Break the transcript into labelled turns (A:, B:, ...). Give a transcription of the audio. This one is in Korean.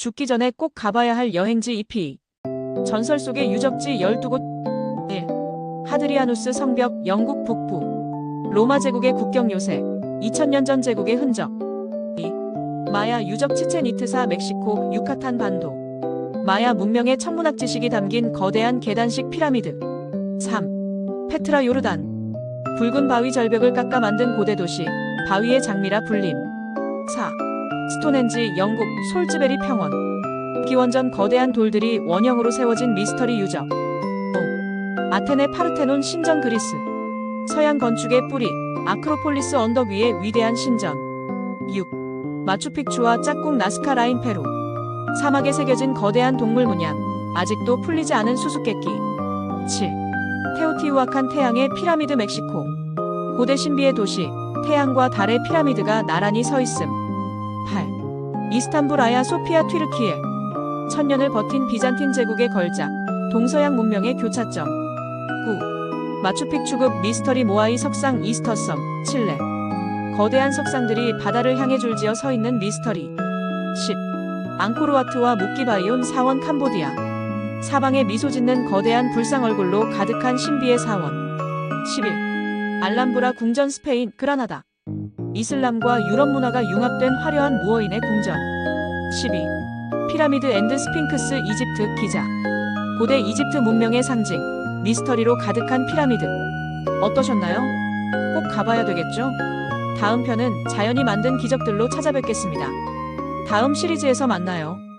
A: 죽기 전에 꼭 가봐야 할 여행지 2피. 전설 속의 유적지 12곳 1. 하드리아누스 성벽 영국 북부 로마 제국의 국경 요새 2000년 전 제국의 흔적 2. 마야 유적 치첸 이트사 멕시코 유카탄 반도 마야 문명의 천문학 지식이 담긴 거대한 계단식 피라미드 3. 페트라 요르단 붉은 바위 절벽을 깎아 만든 고대 도시 바위의 장미라 불림 4. 스톤헨지 영국 솔즈베리 평원. 기원전 거대한 돌들이 원형으로 세워진 미스터리 유적. 5. 아테네 파르테논 신전 그리스. 서양 건축의 뿌리 아크로폴리스 언덕 위의 위대한 신전. 6. 마추픽추와 짝꿍 나스카 라인 페루. 사막에 새겨진 거대한 동물 문양. 아직도 풀리지 않은 수수께끼. 7. 테오티우아칸 태양의 피라미드 멕시코. 고대 신비의 도시 태양과 달의 피라미드가 나란히 서 있음 8. 이스탄불 아야 소피아 튀르키예 천년을 버틴 비잔틴 제국의 걸작 동서양 문명의 교차점 9. 마추픽추급 미스터리 모아이 석상 이스터섬 칠레 거대한 석상들이 바다를 향해 줄지어 서 있는 미스터리 10. 앙코르와트와 묵기바이온 사원 캄보디아 사방에 미소 짓는 거대한 불상 얼굴로 가득한 신비의 사원 11. 알람브라 궁전 스페인 그라나다 이슬람과 유럽 문화가 융합된 화려한 무어인의 궁전 12. 피라미드 앤드 스핑크스 이집트 기자 고대 이집트 문명의 상징 미스터리로 가득한 피라미드 어떠셨나요? 꼭 가봐야 되겠죠? 다음 편은 자연이 만든 기적들로 찾아뵙겠습니다. 다음 시리즈에서 만나요.